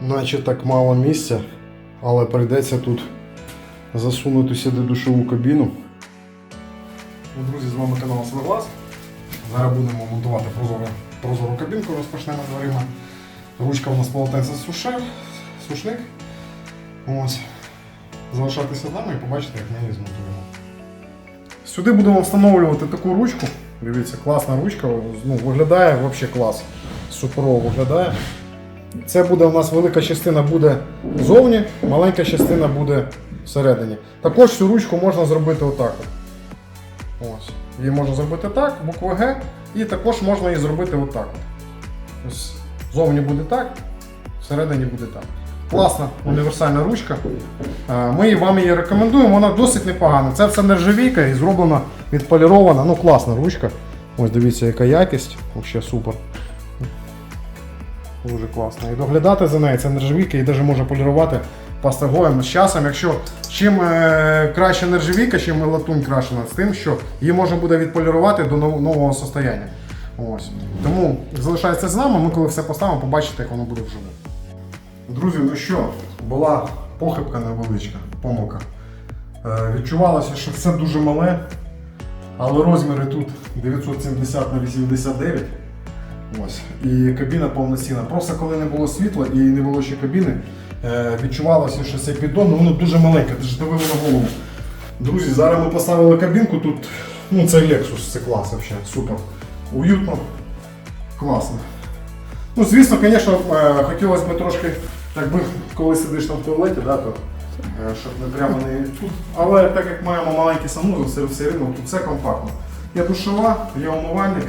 наче так мало місця, але прийдеться тут засунути сюди душову кабіну. Ну, Друзі, з вами канал Сверлас. Зараз будемо монтувати прозору, прозору кабінку, розпочнемо дверима. Ручка у нас полотенце сушив, сушник. Ось. Залишайтеся нами і побачите, як ми її змонтуємо. Сюди будемо встановлювати таку ручку. Дивіться, класна ручка, ну, виглядає взагалі клас. Суперово виглядає. Це буде у нас велика частина буде зовні, маленька частина буде всередині. Також цю ручку можна зробити отак. Ось. Її можна зробити так, буква Г, і також можна її зробити отак. Ось зовні буде так, всередині буде так. Класна універсальна ручка. Е, Ми вам її рекомендуємо, вона досить непогана. Це все нержавійка і зроблена, відполірована. Ну, класна ручка. Ось дивіться, яка якість. Взагалі супер. Дуже класно. І доглядати за нею це нержавійка і навіть може полірувати пастагоєм з часом. Якщо чим е, краще нержавійка, чим латунь крашена, з тим, що її можна буде відполірувати до нов- нового состояння. Ось. Тому залишайтеся з нами, ми коли все поставимо, побачите, як воно буде вживу. Друзі, ну що, була похибка невеличка, помилка. Е, відчувалося, що все дуже мале, але розміри тут 970 на 89. Ось. І кабіна повноцінна. Просто коли не було світла і не було ще кабіни, е, відчувалося, що цей піддон, ну воно дуже маленьке, це ж давило на голову. Друзі, зараз ми поставили кабінку, тут ну, це Lexus, це клас взагалі, супер. Уютно, класно. Ну, звісно, звісно, е, хотілося б трошки, якби коли сидиш там в туалеті, да, то, е, щоб не прямо не тут. Але так як маємо маленький санузел, все, все рівно тут все компактно. Є душова, є умивальник,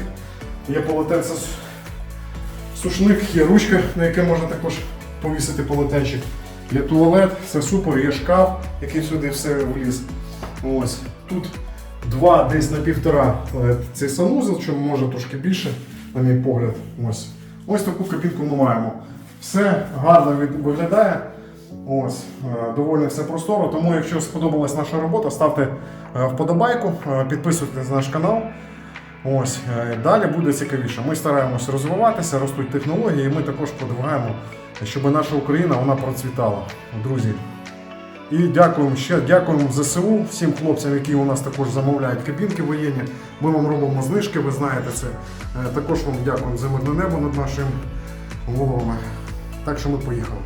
є полотенце сушник, є ручка, на яке можна також повісити полотенчик. Є туалет, все супер, є шкаф, який сюди все вліз. Ось. Тут два десь на півтора е, цей санузел, чому може трошки більше, на мій погляд. Ось. Ось таку кабінку ми маємо. Все гарно виглядає. Ось, е, доволі все просторо. Тому, якщо сподобалась наша робота, ставте е, вподобайку, підписуйтесь на наш канал. Ось, е, далі буде цікавіше. Ми стараємося розвиватися, ростуть технології, і ми також продвигаємо, щоб наша Україна вона процвітала. Друзі. І дякуємо ще дякуємо ЗСУ, всім хлопцям, які у нас також замовляють кабінки воєнні. Ми вам робимо знижки, ви знаєте це. Е, Також вам дякуємо за мирне небо над нашими головами. Так що ми поїхали.